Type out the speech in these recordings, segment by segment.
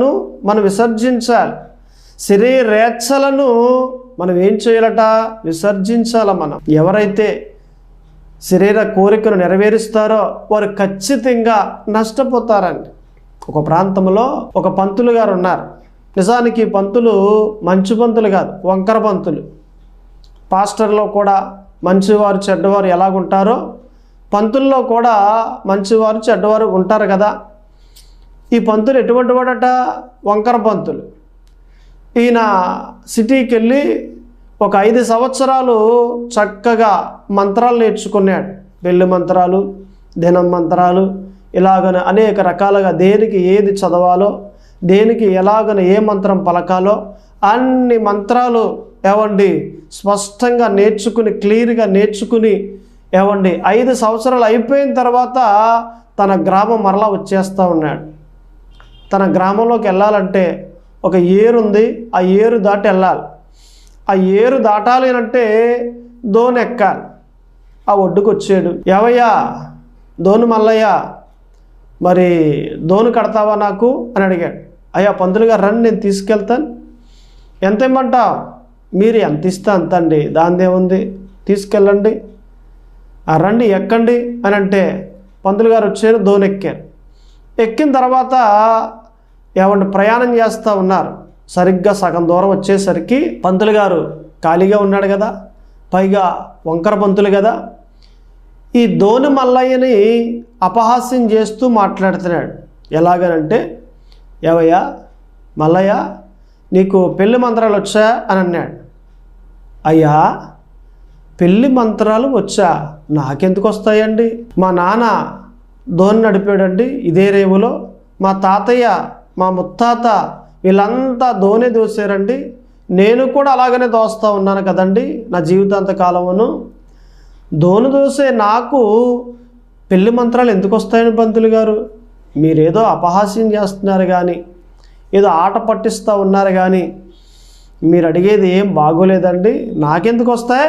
ను మనం విసర్జించాలి. శరీరేచ్ఛలను మనం ఏం చేయాలట? విసర్జించాల మనం. ఎవరైతే శరీర కోరికను నెరవేరుస్తారో వారు ఖచ్చితంగా నష్టపోతారండి. ఒక ప్రాంతంలో ఒక పంతులు గారు ఉన్నారు. నిజానికి పంతులు మంచి పంతులు కాదు వంకర పంతులు. పాస్టర్లో కూడా మంచివారు చెడ్డవారు ఎలాగుంటారో పంతుల్లో కూడా మంచివారు చెడ్డవారు ఉంటారు కదా. ఈ పంతులు ఎటువంటి వాడట? వంకర పంతులు. ఈయన సిటీకి వెళ్ళి ఒక ఐదు సంవత్సరాలు చక్కగా మంత్రాలు నేర్చుకున్నాడు. పెళ్ళి మంత్రాలు దినం మంత్రాలు ఇలాగన అనేక రకాలుగా దేనికి ఏది చదవాలో దేనికి ఎలాగన ఏ మంత్రం పలకాలో అన్ని మంత్రాలు ఏవండి? స్పష్టంగా నేర్చుకుని క్లియర్గా నేర్చుకుని ఏవండి? ఐదు సంవత్సరాలు అయిపోయిన తర్వాత తన గ్రామం మరలా వచ్చేస్తూ ఉన్నాడు. తన గ్రామంలోకి వెళ్ళాలంటే ఒక ఏరు ఉంది ఆ ఏరు దాటి వెళ్ళాలి. ఆ ఏరు దాటాలి అంటే దోణి ఎక్కాలి. ఆ ఒడ్డుకు వచ్చాడు. ఏవయ్యా దోణి మల్లయ్య మరి దోణి కడతావా నాకు? అని అడిగాడు. అయ్యా పంతులు గారు రండి నేను తీసుకెళ్తాను. ఎంత ఇమ్మంటావు? మీరు ఎంత ఇస్తే అంత అండి దానిదేముంది తీసుకెళ్ళండి. ఆ రండి ఎక్కండి. అని అంటే పంతులు గారు వచ్చారు దోణి ఎక్కారు. ఎక్కిన తర్వాత ఏమంటే ప్రయాణం చేస్తూ ఉన్నారు. సరిగ్గా సగం దూరం వచ్చేసరికి పంతులు గారు ఖాళీగా ఉన్నాడు కదా. పైగా వంకర పంతులు కదా. ఈ దోని మల్లయ్యని అపహాస్యం చేస్తూ మాట్లాడుతున్నాడు. ఎలాగనంటే ఏవయ్యా మల్లయ్య నీకు పెళ్ళి మంత్రాలు వచ్చా? అని అన్నాడు. అయ్యా పెళ్ళి మంత్రాలు వచ్చా? నాకెందుకు వస్తాయండి? మా నాన్న ధోని నడిపాడండి ఇదే రేవులో. మా తాతయ్య మా ముత్తాత వీళ్ళంతా దోనే దోసారండి నేను కూడా అలాగనే దోస్తూ ఉన్నాను కదండి నా జీవితాంత కాలమును. దోను దోసే నాకు పెళ్ళి మంత్రాలు ఎందుకు వస్తాయని పంతులు గారు? మీరేదో అపహాస్యం చేస్తున్నారు కానీ ఏదో ఆట పట్టిస్తూ ఉన్నారు కానీ మీరు అడిగేది ఏం బాగోలేదండి. నాకెందుకు వస్తాయి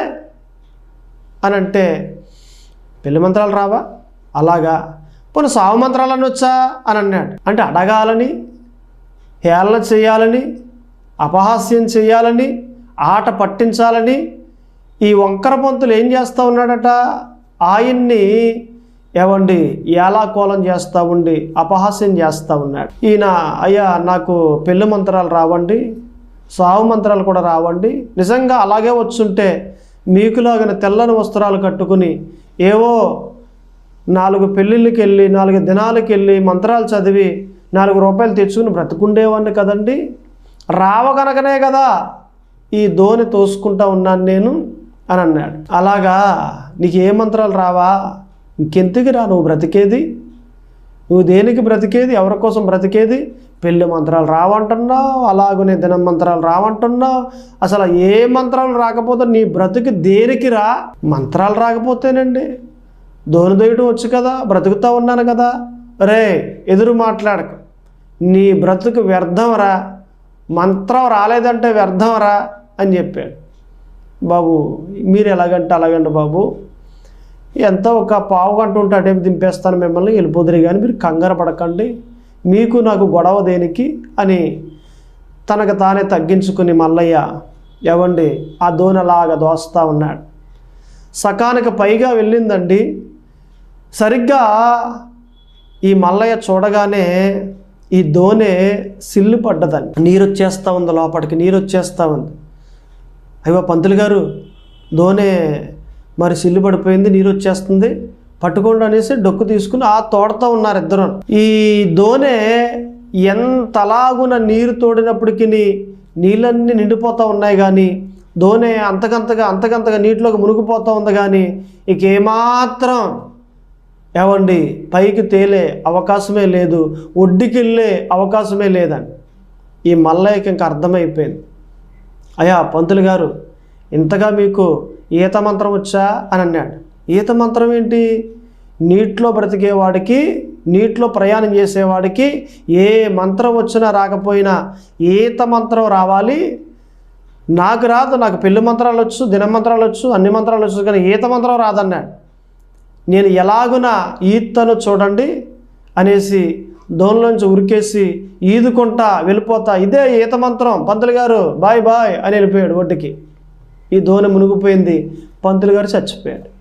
అని అంటే పెళ్ళి మంత్రాలు రావా? అలాగా. పోనీ సావు మంత్రాలని వచ్చా అని అన్నాడు అంటే అడగాలని హేళన చేయాలని అపహాస్యం చేయాలని ఆట పట్టించాలని ఈ వంకర పంతులు ఏం చేస్తూ ఉన్నాడట? ఆయన్ని ఏవండి ఏలాకోలం చేస్తూ ఉండి అపహాస్యం చేస్తూ ఉన్నాడు. ఈయన అయ్యా నాకు పెళ్ళి మంత్రాలు రావండి సావు మంత్రాలు కూడా రావండి. నిజంగా అలాగే వచ్చుంటే మీకులాగిన తెల్లని వస్త్రాలు కట్టుకుని ఏవో నాలుగు పెళ్ళిళ్ళకి వెళ్ళి నాలుగు దినాలకి వెళ్ళి మంత్రాలు చదివి నాలుగు రూపాయలు తెచ్చుకుని బ్రతుకుండేవాడిని కదండి. రావగనకనే కదా ఈ దోని తోసుకుంటా ఉన్నాను నేను అని అన్నాడు. అలాగా? నీకు ఏ మంత్రాలు రావా? ఇంకెందుకు రా నువ్వు బ్రతికేది? నువ్వు దేనికి బ్రతికేది? ఎవరి కోసం బ్రతికేది? పెళ్ళి మంత్రాలు రావంటున్నావు అలాగనే దినం మంత్రాలు రావంటున్నావు. అసలు ఏ మంత్రాలు రాకపోతే నీ బ్రతుకు దేనికి రా? మంత్రాలు రాకపోతేనండి. దోని దొయ్యడం వచ్చు కదా బ్రతుకుతా ఉన్నాను కదా. రే ఎదురు మాట్లాడకు. నీ బ్రతుకు వ్యర్థం రా మంత్రం రాలేదంటే వ్యర్థంరా అని చెప్పాడు. బాబు మీరు ఎలాగంటే అలాగండి బాబు. ఎంతో ఒక పావు గంట ఉంటే అటే దింపేస్తాను మిమ్మల్ని వెళ్ళిపోదురు కానీ మీరు కంగారు పడకండి. మీకు నాకు గొడవ దేనికి అని తనకు తానే తగ్గించుకుని మల్లయ్య ఎవండి ఆ దోనలాగా దోస్తా ఉన్నాడు. సకానికి పైగా వెళ్ళిందండి. సరిగ్గా ఈ మల్లయ్య చూడగానే ఈ దోనె సిల్లు పడ్డదని నీరు వచ్చేస్తూ ఉంది లోపలికి నీరు వచ్చేస్తూ ఉంది. అయ్యో పంతులు గారు దోనె మరి సిల్లు పడిపోయింది నీరు వచ్చేస్తుంది పట్టుకోండి అనేసి డొక్కు తీసుకుని ఆ తోడతా ఉన్నారు ఇద్దరు. ఈ దోనె ఎంతలాగున నీరు తోడినప్పటికీ నీళ్ళన్నీ నిండిపోతూ ఉన్నాయి కానీ దోనె అంతకంతగా అంతకంతగా నీటిలోకి మునిగిపోతూ ఉంది కానీ ఇక ఏమాత్రం ఏమండి పైకి తేలే అవకాశమే లేదు ఒడ్డుకి వెళ్ళే అవకాశమే లేదని. ఈ మల్లయ్యకి ఇంకా అర్థమైపోయింది. అయ్యా పంతులు గారు ఇంతగా మీకు ఈత మంత్రం వచ్చా అని అన్నాడు. ఈత మంత్రం ఏంటి? నీటిలో బ్రతికేవాడికి నీటిలో ప్రయాణం చేసేవాడికి ఏ మంత్రం వచ్చినా రాకపోయినా ఈత మంత్రం రావాలి. నాకు రాదు నాకు పెళ్ళి మంత్రాలు వచ్చు దిన మంత్రాలు వచ్చు అన్ని మంత్రాలు వచ్చు కానీ ఈత మంత్రం రాదన్నాడు. నేను ఎలాగున ఈతను చూడండి అనేసి దోనిలోంచి ఉరికేసి ఈదుకుంటా వెళ్ళిపోతా. ఇదే ఈత మంత్రం. పంతులు గారు బాయ్ బాయ్ అని వెళ్ళిపోయాడు ఒడ్డుకి. ఈ దోణి మునిగిపోయింది. పంతులు గారు చచ్చిపోయాడు.